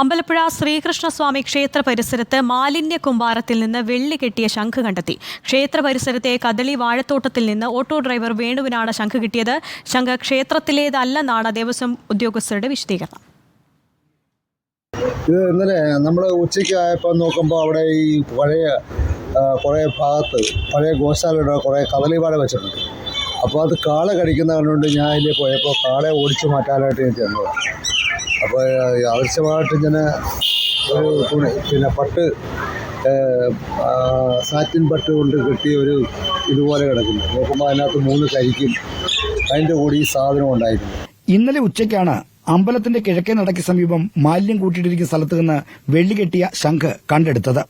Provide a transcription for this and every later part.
അമ്പലപ്പുഴ ശ്രീകൃഷ്ണസ്വാമി ക്ഷേത്ര പരിസരത്ത് മാലിന്യ കുമ്പാരത്തിൽ നിന്ന് വെള്ളി കെട്ടിയ ശംഖ് കണ്ടെത്തി. ക്ഷേത്ര പരിസരത്തെ കദളി വാഴത്തോട്ടത്തിൽ നിന്ന് ഓട്ടോ ഡ്രൈവർ വേണുവിനാണ് ശംഖ് കിട്ടിയത്. ശംഖ് ക്ഷേത്രത്തിലേതല്ലെന്നാണ് ദേവസ്വം ഉദ്യോഗസ്ഥരുടെ വിശദീകരണം. ഇത് ഇന്നലെ നമ്മൾ ഉച്ചയ്ക്ക് ആയപ്പോൾ നോക്കുമ്പോൾ അവിടെ ഈ പഴയ കുറേ ഭാഗത്ത് പഴയ ഗോശാലയുടെ കുറേ കദളിവാഴ വെച്ചിട്ടുണ്ട്. അപ്പോൾ അത് കാള കടിക്കുന്ന കണ്ടുകൊണ്ട് ഞാൻ അതിൽ പോയപ്പോൾ കാളയെ ഓടിച്ചു മാറ്റാനായിട്ട് ഞാൻ ചെന്നതാണ് അപ്പോൾ ആവശ്യമായിട്ട് ഇങ്ങനെ ഒരു തുണി പിന്നെ പട്ട് സാറ്റിൻ പട്ട് കൊണ്ട് കെട്ടിയ ഒരു ഇതുപോലെ കിടക്കുന്നു. നോക്കുമ്പോൾ അതിനകത്ത് മൂന്ന് കരിക്കും. അതിന്റെ കൂടി ഈ സാധനം ഉണ്ടായിരുന്നു ഇന്നലെ ഉച്ചയ്ക്കാണ് അമ്പലത്തിന്റെ കിഴക്കേ നടയ്ക്ക് സമീപം മാലിന്യം കൂട്ടിയിട്ടിരിക്കുന്ന സ്ഥലത്ത് നിന്ന് വെള്ളി കെട്ടിയ ശംഖ് കണ്ടെടുത്തത്.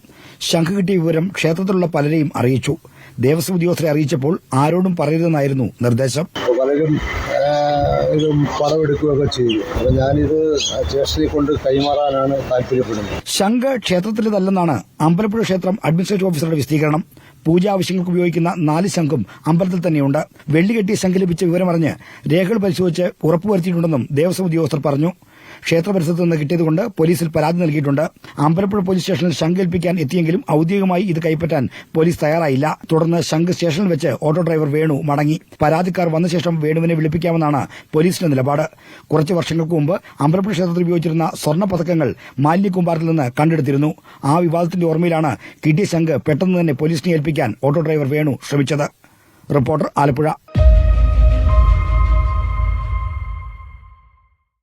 ശംഖ് കിട്ടിയ വിവരം ക്ഷേത്രത്തിലുള്ള പലരെയും അറിയിച്ചു. ദേവസ്വം ഉദ്യോഗസ്ഥരെ അറിയിച്ചപ്പോൾ ആരോടും പറയരുതെന്നായിരുന്നു നിർദ്ദേശം. പലരും ഇത് പടമെടുക്കുകയൊക്കെ ചെയ്തു. അപ്പൊ ഞാനിത് സ്റ്റേഷനിൽ കൊണ്ട് കൈമാറാനാണ് താല്പര്യപ്പെടുന്നത്. ശംഖ് ക്ഷേത്രത്തിലേതല്ലെന്നാണ് അമ്പലപ്പുഴ ക്ഷേത്രം അഡ്മിനിസ്ട്രേറ്റീവ് ഓഫീസറുടെ വിശദീകരണം. പൂജാ ആവശ്യങ്ങൾക്ക് ഉപയോഗിക്കുന്ന നാല് ശംഖും അമ്പലത്തിൽ തന്നെയുണ്ട്. വെള്ളി കെട്ടിയ ശംഖ് ലഭിച്ച വിവരമറിഞ്ഞ് രേഖകൾ പരിശോധിച്ച് ഉറപ്പുവരുത്തിയിട്ടുണ്ടെന്നും ദേവസ്വം ഉദ്യോഗസ്ഥർ പറഞ്ഞു. ക്ഷേത്ര പരിസരത്ത് നിന്ന് കിട്ടിയതുകൊണ്ട് പോലീസിൽ പരാതി നൽകിയിട്ടുണ്ട്. അമ്പലപ്പുഴ പോലീസ് സ്റ്റേഷനിൽ ശംഖ് ഏൽപ്പിക്കാൻ എത്തിയെങ്കിലും ഔദ്യോഗികമായി ഇത് കൈപ്പറ്റാൻ പോലീസ് തയ്യാറായില്ല. തുടർന്ന് ശംഖ് സ്റ്റേഷനിൽ വെച്ച് ഓട്ടോ ഡ്രൈവർ വേണു മടങ്ങി. പരാതിക്കാർ വന്ന ശേഷം വേണുവിനെ വിളിപ്പിക്കാമെന്നാണ് പോലീസിന്റെ നിലപാട്. കുറച്ച് വർഷങ്ങൾക്ക് മുമ്പ് അമ്പലപ്പുഴ ക്ഷേത്രത്തിൽ ഉപയോഗിച്ചിരുന്ന സ്വർണ പതക്കങ്ങൾ മാലിന്യക്കൂമ്പാരത്തിൽ നിന്ന് കണ്ടെടുത്തിരുന്നു. ആ വിവാദത്തിന്റെ ഓർമ്മയിലാണ് കിട്ടിയ ശംഖ് പെട്ടെന്ന് തന്നെ പോലീസിനെ ഏൽപ്പിക്കാൻ ഓട്ടോ ഡ്രൈവർ വേണു ശ്രമിച്ചത്. റിപ്പോർട്ടർ ആലപ്പുഴ.